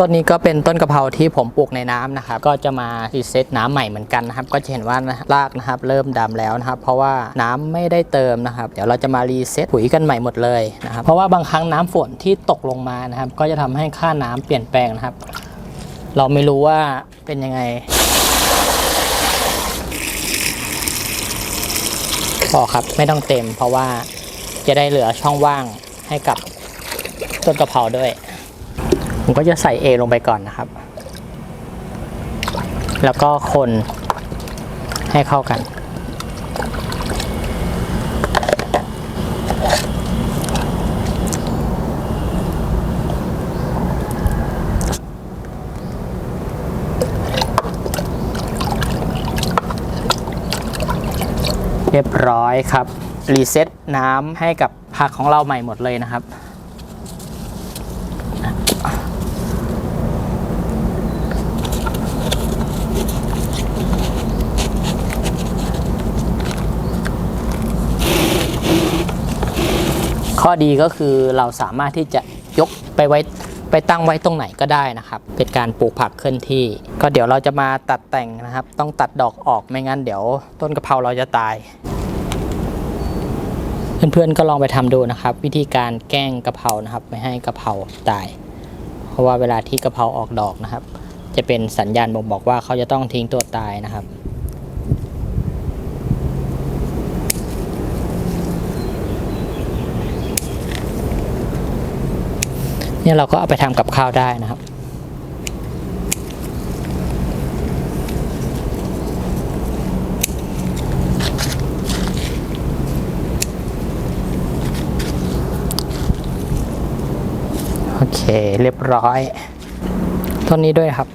ต้นนี้ก็เป็นต้นกะเพราที่ผมปลูกในน้ำนะครับ ก็จะมารีเซ็ตน้ำใหม่เหมือนกันนะครับ ก็จะเห็นว่ารากนะครับ เริ่มดำแล้วนะครับ เพราะว่าน้ำไม่ได้เติมนะครับ เดี๋ยวเราจะมารีเซ็ตปุ๋ยกันใหม่หมดเลยนะครับ เพราะว่าบางครั้งน้ำฝนที่ตกลงมานะครับ ก็จะทำให้ค่าน้ำเปลี่ยนแปลงนะครับ เราไม่รู้ว่าเป็นยังไงพอครับไม่ต้องเต็ม เพราะว่าจะได้เหลือช่องว่างให้กับต้นกะเพราด้วย ผมก็จะใส่เอลงไปก่อนนะครับ แล้วก็คนให้เข้ากัน เรียบร้อยครับ รีเซ็ตน้ำให้กับผักของเราใหม่หมดเลยนะครับ ข้อดีก็คือเราสามารถที่จะยกไปไว้ไปตั้งไว้ตรงไหนก็ได้นะครับ เป็นการปลูกผักเคลื่อนที่ ก็เดี๋ยวเราจะมาตัดแต่งนะครับ ต้องตัดดอกออกไม่งั้นเดี๋ยวต้นกะเพราเราจะตาย เพื่อนๆก็ลองไปทำดูนะครับ วิธีการแกล้งกะเพรานะครับ ไม่ให้กะเพราตาย เพราะว่าเวลาที่กะเพราออกดอกนะครับ จะเป็นสัญญาณบ่งบอกว่าเขาจะต้องทิ้งตัวตายนะครับ เนี่ยเราก็เอาไปทำกับข้าวได้นะครับ โอเค เรียบร้อยต้นนี้ด้วยครับ